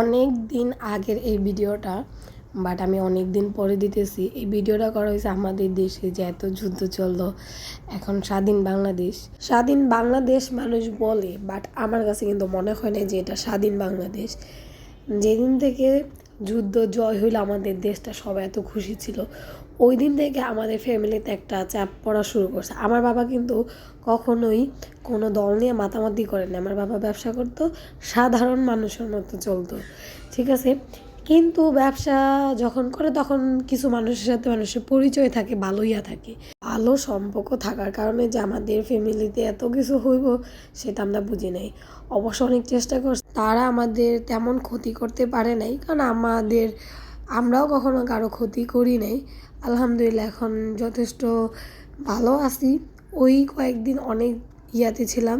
অনেক দিন আগের এই ভিডিওটা বাট আমি অনেক দিন পরে দিতেছি। এই ভিডিওটা করা হয়েছে আমাদের দেশে যে এত যুদ্ধ চলল এখন স্বাধীন বাংলাদেশ। স্বাধীন বাংলাদেশ মানুষ বলে বাট আমার কাছে কিন্তু মনে হয় না যে এটা স্বাধীন বাংলাদেশ। যেদিন থেকে যুদ্ধ জয় হইল আমাদের দেশটা, সবাই এত খুশি ছিল। ওই দিন থেকে আমাদের ফ্যামিলিতে একটা চাপ পড়া শুরু করছে। আমার বাবা কিন্তু কখনোই কোনো দল নিয়ে মাতামাতি করেনি আমার বাবা ব্যবসা করতো, সাধারণ মানুষের মতো চলতো, ঠিক আছে? কিন্তু ব্যবসা যখন করে তখন কিছু মানুষের সাথে মানুষের পরিচয় থাকে ভালোইয়া থাকে। ভালো সম্পর্ক থাকার কারণে যে আমাদের ফ্যামিলিতে এত কিছু হইব সেটা আমরা বুঝি নাই। অবশ্য অনেক চেষ্টা করছি। তারা আমাদের তেমন ক্ষতি করতে পারে নাই, কারণ আমাদের আমরাও কখনো কারও ক্ষতি করি নাই। আলহামদুলিল্লাহ, এখন যথেষ্ট ভালো আছি। ওই কয়েকদিন অনেক ইয়াতে ছিলাম।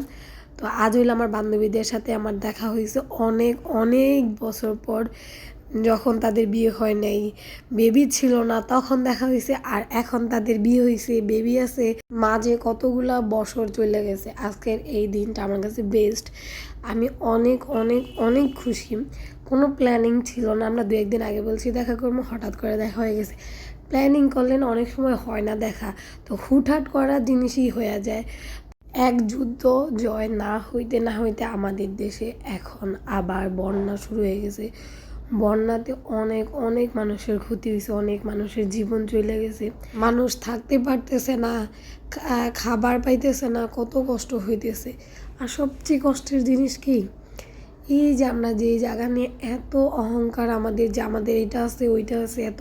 তো আজ হইল আমার বান্ধবীদের সাথে আমার দেখা হয়েছে অনেক অনেক বছর পর যখন তাদের বিয়ে হয় নাই। বেবি ছিল না, তখন দেখা হয়েছে আর এখন তাদের বিয়ে হয়েছে বেবি আছে। মাঝে কতগুলা বছর চলে গেছে, আজকের এই দিনটা আমার কাছে বেস্ট আমি অনেক অনেক অনেক খুশি। কোনো প্ল্যানিং ছিল না। আমরা দু একদিন আগে বলছি, দেখা করব। হঠাৎ করে দেখা হয়ে গেছে। প্ল্যানিং করলে অনেক সময় হয় না দেখা। তো হুটহাট করা জিনিসই হয়ে যায়। এক যুদ্ধ জয় না হইতে না হইতে আমাদের দেশে এখন আবার বন্যা শুরু হয়ে গেছে। বন্যাতে অনেক অনেক মানুষের ক্ষতি হয়েছে, অনেক মানুষের জীবন চলে গেছে। মানুষ থাকতে পারতেছে না খাবার পাইতেছে না, কত কষ্ট হইতেছে। আর সবচেয়ে কষ্টের জিনিস কি? এই যে আমরা যে জায়গা নিয়ে এত অহংকার আমাদের যে আমাদের এটা আছে, ওইটা আছে, এত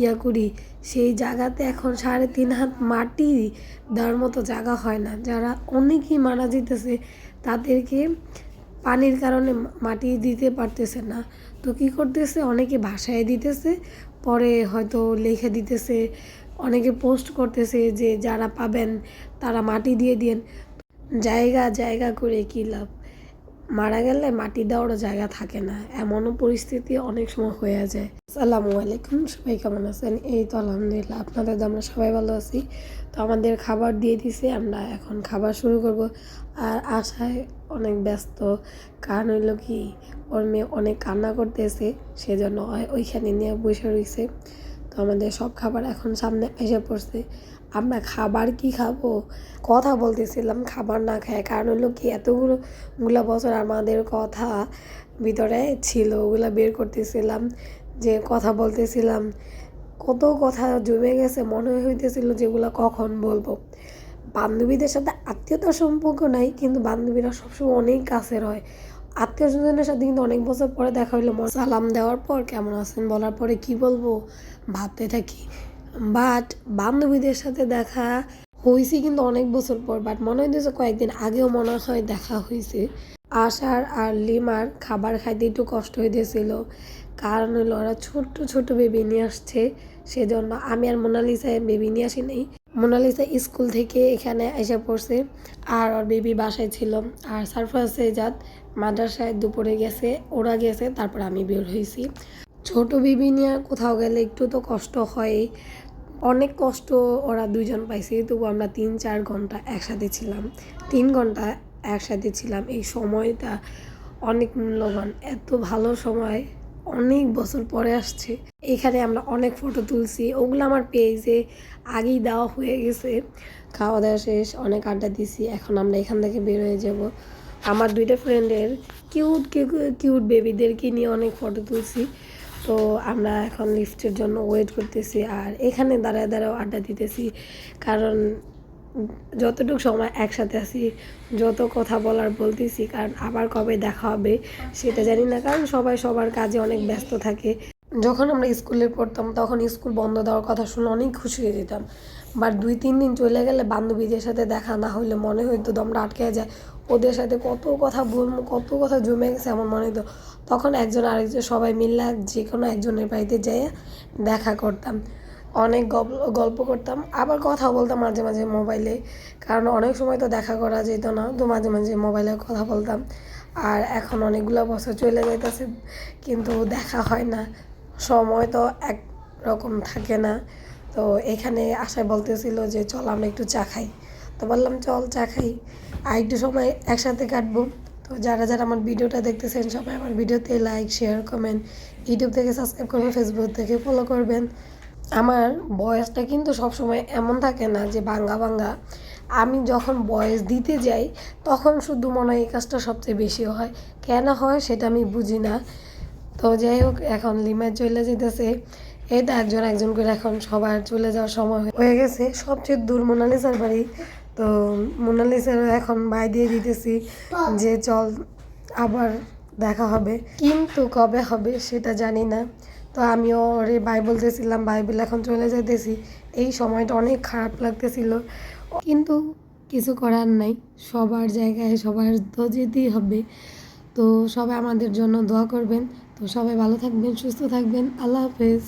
ইয়া করি, সেই জায়গাতে এখন সাড়ে তিন হাত মাটি দেওয়ার মতো জায়গা হয় না। যারা অনেকেই মারা যেতেছে, তাদেরকে পানির কারণে মাটি দিতে পারতেছে না। তো কী করতেছে? অনেকে ভাষায় দিতেছে, পরে হয়তো লিখে দিতেছে, অনেকে পোস্ট করতেছে যে যারা পাবেন, তারা মাটি দিয়ে দিন জায়গা জায়গা করে কী লাভ? মারা গেলে মাটি দেওয়ারও জায়গা থাকে না। এমনও পরিস্থিতি অনেক সময় হয়ে যায়। আসসালামু আলাইকুম, সবাই কেমন আছেন? এই তো আলহামদুলিল্লাহ, আপনাদের আমরা সবাই ভালো আছি। তো আমাদের খাবার দিয়ে দিছে, আমরা এখন খাবার শুরু করব। আর আশায় অনেক ব্যস্ত, কারণ হইল কি, ওর মেয়ে অনেক কান্না করতেছে, সেজন্য ওইখানে নিয়ে বসে রয়েছে তো আমাদের সব খাবার এখন সামনে এসে পড়ছে। আমরা খাবার কি খাব? কথা বলতেছিলাম খাবার না খায়। কারণ হলো কি, এতগুলো, গুলা বছর আমাদের কথা ভিতরে ছিল, ওগুলা বের করতেছিলাম, যে কথা বলতেছিলাম। কত কথা জমে গেছে, মনে হইতেছিল যেগুলো কখন বলব। বান্ধবীদের সাথে আত্মীয়তার সম্পর্ক নাই, কিন্তু বান্ধবীরা সবসময় অনেক কাছের হয়। আত্মীয় স্বজনের সাথে কিন্তু অনেক বছর পরে দেখা হইল। সালাম দেওয়ার পর কেমন আছেন বলার পরে কি বলব? ভাবতে থাকি। বাট বান্ধবীদের সাথে দেখা হয়েছে কিন্তু অনেক বছর পর। বাট মনে হইতেছে কয়েকদিন আগেও মনে হয় দেখা হয়েছে আশার আর লিমার খাবার খাইতে একটু কষ্ট হইতেছিল। কারণ হলো ওরা ছোট্ট ছোট বেবি নিয়ে আসছে। সেজন্য আমি আর মোনালিসায় বেবি নিয়ে আসি নাই। মোনালিসা স্কুল থেকে এখানে এসে পড়ছে। আর ওর বেবি বাসায় ছিল। আর সারফাস জাত মাদ্রাসায় দুপুরে গেছে, ওরা গেছে, তারপর আমি বের হয়েছি। ছোট বেবি নিয়ে কোথাও গেলে একটু তো কষ্ট হয় অনেক কষ্ট ওরা দুজন পাইছে, তবু আমরা তিন চার ঘণ্টা একসাথে ছিলাম। তিন ঘণ্টা একসাথে ছিলাম। এই সময়টা অনেক মূল্যবান, এত ভালো সময়। অনেক বছর পরে আসছে। এখানে আমরা অনেক ফটো তুলছি। ওগুলো আমার পেজে আগেই দেওয়া হয়ে গেছে। খাওয়া দাওয়া শেষ, অনেক আড্ডা দিছি। এখন আমরা এখান থেকে বের হয়ে যাব। আমার দুইটা ফ্রেন্ডের কিউট কিউট বেবিদেরকে নিয়ে অনেক ফটো তুলছি। তো আমরা এখন লিফটের জন্য ওয়েট করতেছি। আর এখানে দাঁড়ায় দাঁড়াও আড্ডা দিতেছি। কারণ যতটুকু সময় একসাথে আছি, যত কথা বলার বলতেছি, কারণ আবার কবে দেখা হবে সেটা জানি না, কারণ সবাই সবার কাজে অনেক ব্যস্ত থাকে। যখন আমরা স্কুলে পড়তাম, তখন স্কুল বন্ধ দেওয়ার কথা শুনে অনেক খুশি হয়ে যেতাম। বাট দুই, তিন দিন চলে গেলে বান্ধবীদের সাথে দেখা না হলে মনে হইতো দমটা আটকে যায়। ওদের সাথে কত কথা বলব, কত কথা জমে গেছে এমন মনে হতো তখন একজন আরেকজন সবাই মিললে যে কোনো একজনের বাড়িতে যেয়ে দেখা করতাম। অনেক গল্প করতাম। আবার কথা বলতাম মাঝে মাঝে মোবাইলে। কারণ অনেক সময় তো দেখা করা যেত না, তো মাঝে মাঝে মোবাইলে কথা বলতাম। আর এখন অনেকগুলো বছর চলে যাইতেছে, কিন্তু দেখা হয় না। সময় তো এক রকম থাকে না। তো এখানে আশায় বলতেছিল যে, চল আমরা একটু চা খাই। তো বললাম, চল চা খাই। আর একটু সময় একসাথে কাটবো। তো যারা যারা আমার ভিডিওটা দেখতেছেন, সবাই আমার ভিডিওতে লাইক শেয়ার কমেন্ট ইউটিউব থেকে সাবস্ক্রাইব করবেন ফেসবুক থেকে ফলো করবেন। আমার বয়সটা কিন্তু সবসময় এমন থাকে না যে বাঙ্গা ভাঙ্গা। আমি যখন বয়স দিতে যাই, তখন শুধু মনে হয় এই কাজটা সবচেয়ে বেশি হয়। কেন হয় সেটা আমি বুঝি না। তো যাই হোক, এখন লিমার চলে যেতেছে। এই তো একজন একজন করে এখন সবার চলে যাওয়ার সময় হয়ে গেছে। সবচেয়ে দূর মোনালিসার বাড়ি। তো মোনালিসার এখন বাই দিয়ে দিতেছি যে চল আবার দেখা হবে। কিন্তু কবে হবে সেটা জানি না। তো আমিও ওরে বাই বলতেছিলাম বাইবেল এখন চলে যেতেছি এই সময়টা অনেক খারাপ লাগতেছিল। কিন্তু কিছু করার নাই, সবার জায়গায় সবার তো যেতেই হবে। তো সবাই আমাদের জন্য দোয়া করবেন। তো সবাই ভালো থাকবেন, সুস্থ থাকবেন। আল্লাহ হাফেজ।